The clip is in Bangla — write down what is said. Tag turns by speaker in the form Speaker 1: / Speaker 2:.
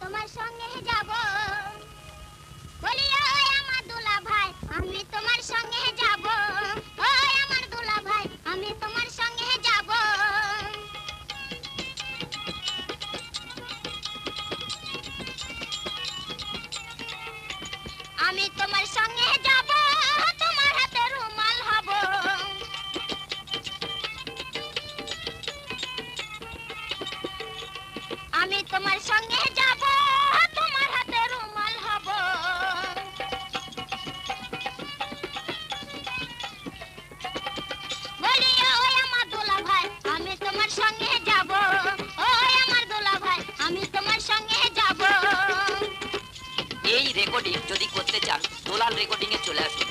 Speaker 1: তোমার সঙ্গে যাব। বলি, ওই আমার দুলা ভাই আমি তোমার সঙ্গে যাব। ওই আমার দুলা ভাই আমি তোমার সঙ্গে যাব। আমি তোমার সঙ্গে যাব। আমি তোমার সঙ্গে যাব, তোমার হাতে রুমাল হব। বলি, ওই আমার দোলা ভাই আমি তোমার সঙ্গে যাব। ওই আমার দোলা ভাই আমি তোমার সঙ্গে যাব।
Speaker 2: এই রেকর্ডিং যদি করতে চান, দোলাল রেকর্ডিং এ চলে আসুন।